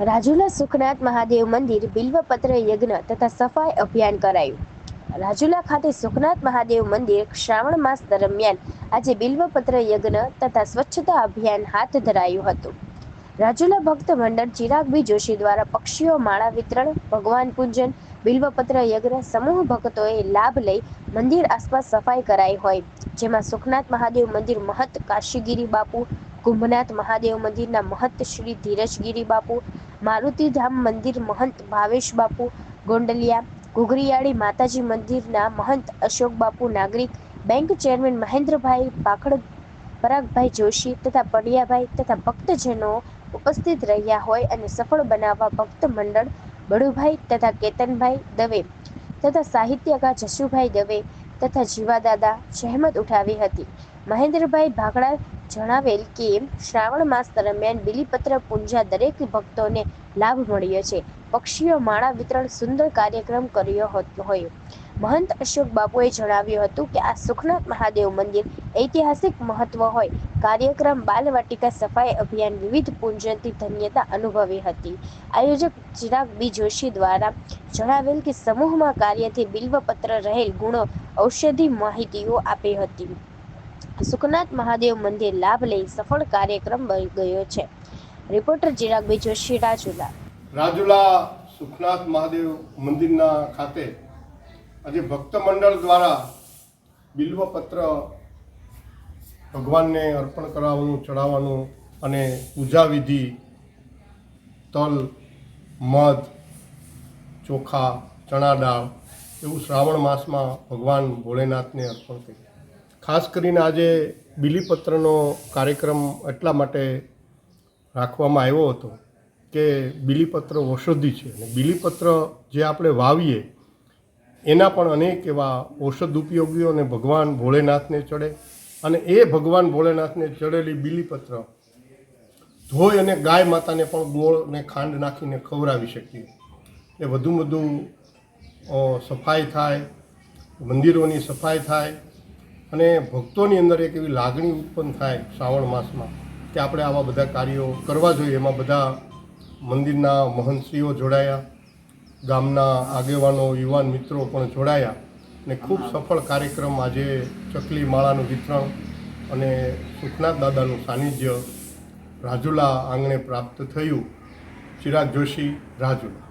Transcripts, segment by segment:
રાજુલા સુખનાથ મહાદેવ મંદિર બિલ્વપત્ર યજ્ઞ તથા સફાઈ અભિયાન કરાયું. રાજુલા ખાતે સુખનાથ મહાદેવ મંદિર શ્રાવણ માસ દરમિયાન આજે બિલ્વપત્ર યજ્ઞ તથા સ્વચ્છતા અભિયાન હાથ ધરાયું હતું. રાજુલા ભક્ત મંડળ ચિરાગબી જોશી દ્વારા પક્ષીઓ માળા વિતરણ, ભગવાન પૂજન, બિલ્વપત્ર યજ્ઞ, સમૂહ ભક્તોએ લાભ લઈ મંદિર આસપાસ સફાઈ કરાઈ હોય. જેમાં સુખનાથ મહાદેવ મંદિર મહંત કાશીગીરી બાપુ કુંભનાથ મહાદેવ મંદિરના મહંત શ્રી ધીરજગીરી બાપુ મારુતિધામ મંદિર મહંત ભાવેશ બાપુ, ગોંડલિયા, ઘુઘરીયાળી માતાજી મંદિરના મહંત અશોક બાપુ, નાગરિક, બેંક ચેરમેન મહેન્દ્રભાઈ પાખડ, પરાગભાઈ જોશી તથા પડિયાભાઈ તથા ભક્તજનો ઉપસ્થિત રહ્યા હોય અને સફળ બનાવવા ભક્ત મંડળ, બળુભાઈ તથા કેતનભાઈ દવે તથા સાહિત્યકાર જશુભાઈ દવે તથા જીવાદાદા જહેમત ઉઠાવી હતી. મહેન્દ્રભાઈ ભાગડા જણાવેલ કે શ્રાવણ માસ દરમિયાન બિલીપત્ર પૂંજા દરેક ભક્તોને લાભ મળ્યો છે. પક્ષીઓ માળા વિતરણ સુંદર કાર્યક્રમ કર્યો હોય. મહંત અશોક બાપુએ જણાવ્યું હતું કે આ સુખનાથ મહાદેવ મંદિર ઐતિહાસિક મહત્વ હોય. કાર્યક્રમ બાલવાટિકા સફાઈ અભિયાન વિવિધ પૂજનથી ધન્યતા અનુભવી હતી. આયોજક ચિરાગ બી જોશી દ્વારા જણાવેલ કે સમૂહમાં કાર્યથી બિલ્વપત્ર રહેલ ગુણો ઔષધિ માહિતીઓ આપી હતી. સુખનાથ મહાદેવ મંદિર લાભ લઈ સફળ કાર્યક્રમ બની ગયો છે. રિપોર્ટર ચિરાગભાઈ જોશી, રાજુલા. રાજુલા સુખનાથ મહાદેવ મંદિરના ખાતે આજે ભક્ત મંડળ દ્વારા બિલ્વપત્ર ભગવાનને અર્પણ કરાવવાનું ચડાવવાનું અને પૂજા વિધિ, તલ, મધ, ચોખા, ચણા દાળ એવું શ્રાવણ માસમાં ભગવાન ભોળેનાથને અર્પણ કર્યું. ખાસ કરીને આજે બિલીપત્રનો કાર્યક્રમ એટલા માટે રાખવામાં આવ્યો હતો કે બિલીપત્ર ઔષધિ છે. અને બિલીપત્ર જે આપણે વાવીએ, એના પણ અનેક એવા ઔષધ ઉપયોગીઓ અને ભગવાન ભોળેનાથને ચડે અને એ ભગવાન ભોળેનાથને ચડેલી બિલીપત્ર ધોઈ અને ગાય માતાને પણ ગોળ અને ખાંડ નાખીને ખવડાવી શકીએ. એ વધુ વધુ સફાઈ થાય, મંદિરોની સફાઈ થાય અને ભક્તોની અંદર એક એવી લાગણી ઉત્પન્ન થાય શ્રાવણ માસમાં કે આપણે આવા બધા કાર્યો કરવા જોઈએ. એમાં બધા મંદિરના મહંતશ્રીઓ જોડાયા, ગામના આગેવાનો, યુવાન મિત્રો પણ જોડાયા અને ખૂબ સફળ કાર્યક્રમ આજે ચકલી માળાનું વિતરણ અને સુખનાથ દાદાનું સાનિધ્ય રાજુલા આંગણે પ્રાપ્ત થયું. ચિરાગ જોશી, રાજુલા.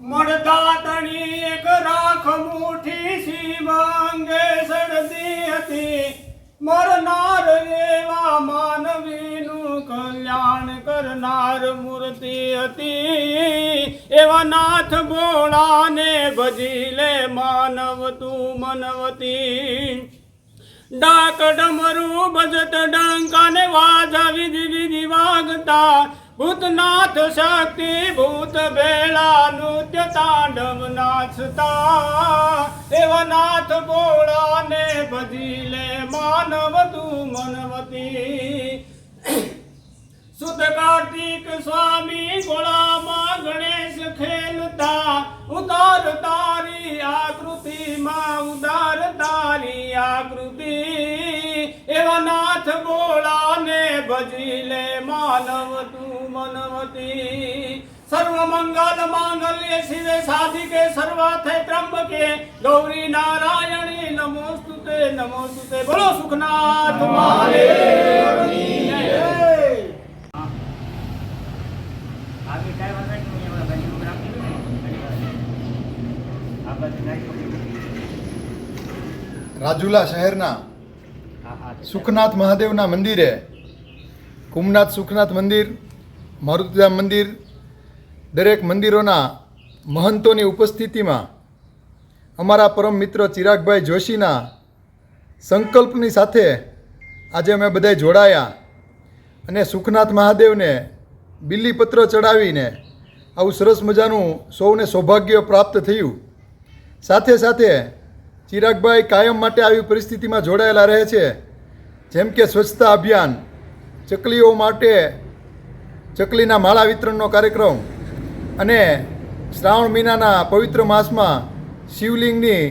મળદાતણી એક રાખ મુઠી શિવાંગે સડતી હતી. મરનાર એવા માનવીનું કલ્યાણ કરનાર મૂર્તિ હતી. એવા નાથ ભોળાને ભજી લે માનવ તું મનવતી. ડાક ડમરું ભજત ડંકાને વાજા વિધિ વિધિ વાગતા ભૂતનાથ શક્તિ ભૂત ભેળા નૃત્ય તાંડવ નાચતા. એવા નાથ ભોળાને ભજી લે માનવ તું મનવતી. સુત કાર્તિક સ્વામી ગોળામાં ગણેશ ખેલતા. ઉદાર તારી આકૃતિમાં ઉદાર તારી આકૃતિ ભજી માનવ તું મનવતી. સર્વ મંગલ માંગલ્ય શિવે સાધિકે સર્વાથે ત્રંબકે. ગૌરી નારાયણી નમોસ્તુ તે નમોસ્તુ તે બોલો સુખનાથ મારે રાજુલા શહેરના સુખનાથ મહાદેવના મંદિરે કુમનાથ, સુખનાથ મંદિર, મારુતિધામ મંદિર, દરેક મંદિરોના મહંતોની ઉપસ્થિતિમાં અમારા પરમ મિત્ર ચિરાગભાઈ જોશીના સંકલ્પની સાથે આજે અમે બધા જોડાયા અને સુખનાથ મહાદેવને બિલ્લીપત્ર ચડાવીને આવું સરસ મજાનું સૌને સૌભાગ્ય પ્રાપ્ત થયું. સાથે સાથે ચિરાગભાઈ કાયમ માટે આવી પરિસ્થિતિમાં જોડાયેલા રહે છે. જેમ કે સ્વચ્છતા અભિયાન ચકલીઓ માટે ચકલીના માળા વિતરણનો કાર્યક્રમ અને શ્રાવણ મહિનાના પવિત્ર માસમાં શિવલિંગની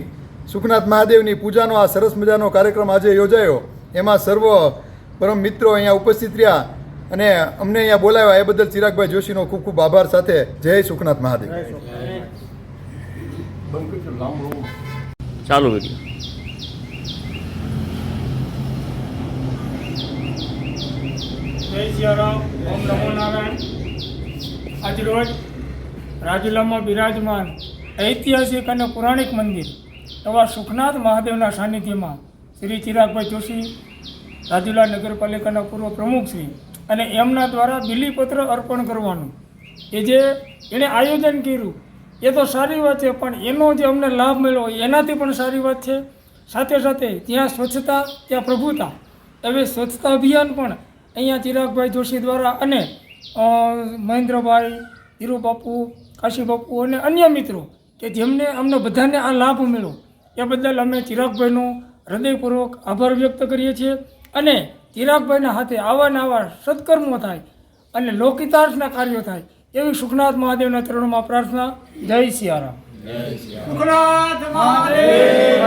સુખનાથ મહાદેવની પૂજાનો આ સરસ મજાનો કાર્યક્રમ આજે યોજાયો. એમાં સર્વ પરમ મિત્રો અહીંયા ઉપસ્થિત રહ્યા અને અમને અહીંયા બોલાવ્યા એ બદલ ચિરાગભાઈ જોશીનો ખૂબ ખૂબ આભાર સાથે જય સુખનાથ મહાદેવ. ચાલુ વીડિયો જય ઓમ નમો નારાયણ. આજરોજ રાજુલામાં બિરાજમાન ઐતિહાસિક અને પૌરાણિક મંદિર એવા સુખનાથ મહાદેવના સાનિધ્યમાં શ્રી ચિરાગભાઈ જોશી, રાજુલા નગરપાલિકાના પૂર્વ પ્રમુખ શ્રી અને એમના દ્વારા બિલીપત્ર અર્પણ કરવાનું. એ જે એણે આયોજન કર્યું, એ તો સારી વાત છે, પણ એનો જે અમને લાભ મળ્યો એનાથી પણ સારી વાત છે. સાથે સાથે ત્યાં સ્વચ્છતા, ત્યાં પ્રભુતા. હવે સ્વચ્છતા અભિયાન પણ અહીંયા ચિરાગભાઈ જોશી દ્વારા અને મહેન્દ્રભાઈ ધીરુબાપુ, કાશીબાપુ અને અન્ય મિત્રો કે જેમને અમને બધાને આ લાભ મળ્યો. એ બદલ અમે ચિરાગભાઈનો હૃદયપૂર્વક આભાર વ્યક્ત કરીએ છીએ અને ચિરાગભાઈના હાથે આવા આવા સત્કર્મો થાય અને લોકિતાર્થના કાર્યો થાય એવી સુખનાથ મહાદેવના ચરણોમાં પ્રાર્થના. જય સિયારામ. સુખનાથ મહાદેવ